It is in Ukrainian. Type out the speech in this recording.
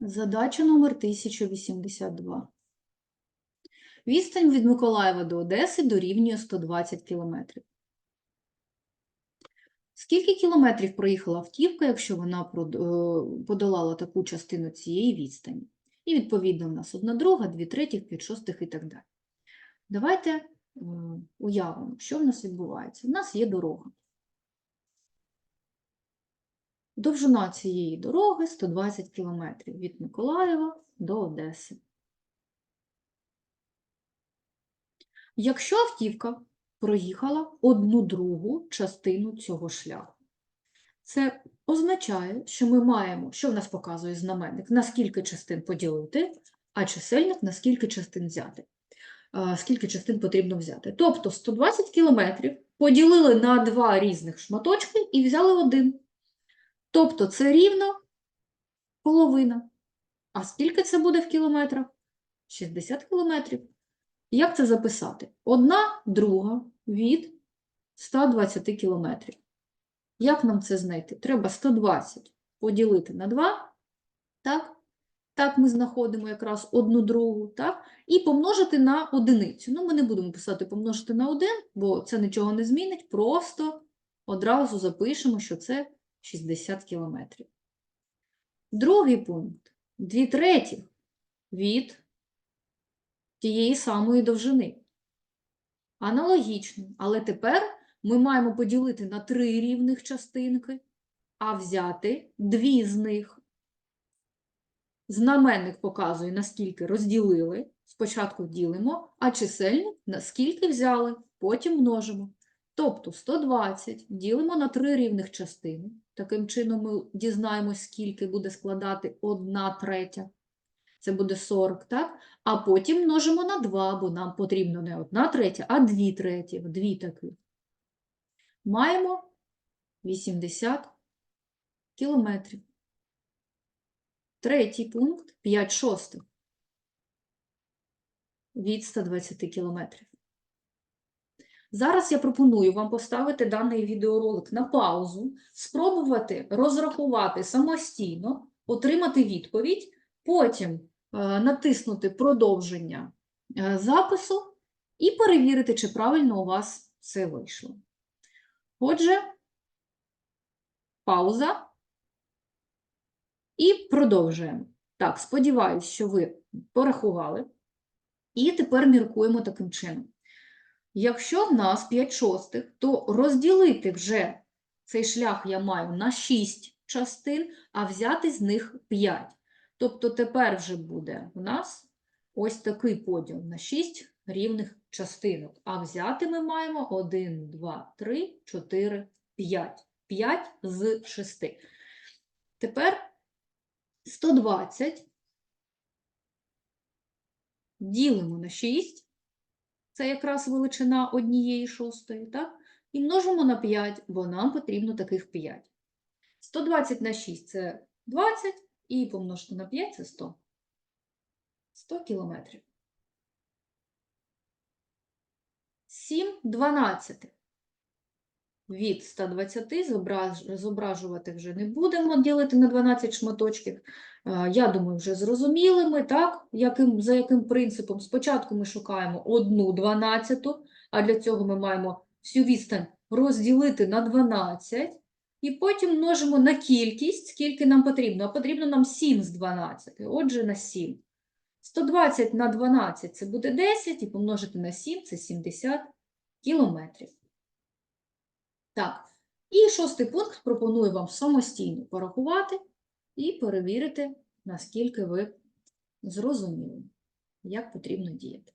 Задача номер 1082. Відстань від Миколаєва до Одеси дорівнює 120 кілометрів. Скільки кілометрів проїхала автівка, якщо вона е, подолала таку частину цієї відстані? І відповідно в нас одна друга, дві третіх, п'ять шостих і так далі. Давайте е, уявимо, що в нас відбувається. У нас є дорога. Довжина цієї дороги 120 км від Миколаєва до Одеси. Якщо автівка проїхала одну другу частину цього шляху, це означає, що ми маємо, що в нас показує знаменник, на скільки частин поділити, а чисельник на скільки частин взяти. Скільки частин потрібно взяти. Тобто 120 км поділили на два різних шматочки і взяли один. Тобто це рівно половина. А скільки це буде в кілометрах? 60 кілометрів. Як це записати? Одна друга від 120 кілометрів. Як нам це знайти? Треба 120 поділити на 2, так? Так ми знаходимо якраз одну другу, так? І помножити на одиницю. Ну, ми не будемо писати помножити на 1, бо це нічого не змінить, просто одразу запишемо, що це 60 кілометрів. Другий пункт. Дві третіх від тієї самої довжини. Аналогічно, але тепер ми маємо поділити на три рівних частинки, а взяти дві з них. Знаменник показує, наскільки розділили. Спочатку ділимо, а чисельник наскільки взяли, потім множимо. Тобто 120 ділимо на три рівних частини. Таким чином ми дізнаємось, скільки буде складати 1 третя. Це буде 40, так? А потім множимо на 2, бо нам потрібно не 1 третя, а 2 треті, дві таки. Маємо 80 кілометрів. Третій пункт 5 шостих від 120 кілометрів. Зараз я пропоную вам поставити даний відеоролик на паузу, спробувати розрахувати самостійно, отримати відповідь, потім е, натиснути продовження е, запису і перевірити, чи правильно у вас все вийшло. Отже, пауза. І продовжуємо. Так, сподіваюся, що ви порахували. І тепер міркуємо таким чином. Якщо в нас 5 шостих, то розділити вже цей шлях я маю на 6 частин, а взяти з них 5. Тобто тепер вже буде у нас ось такий поділ на 6 рівних частинок. А взяти ми маємо 1, 2, 3, 4, 5. 5 з 6. Тепер 120 ділимо на 6. Це якраз величина однієї шостої, так? І множимо на 5, бо нам потрібно таких 5. 120 на 6 – це 20, і помножити на 5 – це 100. 100 кілометрів. 7 дванадцятих. Від 120 зображ... зображувати вже не будемо, ділити на 12 шматочків. Е, Я думаю, вже зрозуміли ми, так? Яким, за яким принципом? Спочатку ми шукаємо одну дванадцяту, а для цього ми маємо всю відстань розділити на 12, і потім множимо на кількість, скільки нам потрібно. А потрібно нам 7 з 12, отже, на 7. 120 на 12 – це буде 10, і помножити на 7 – це 70 кілометрів. Так, і шостий пункт пропоную вам самостійно порахувати і перевірити, наскільки ви зрозуміли, як потрібно діяти.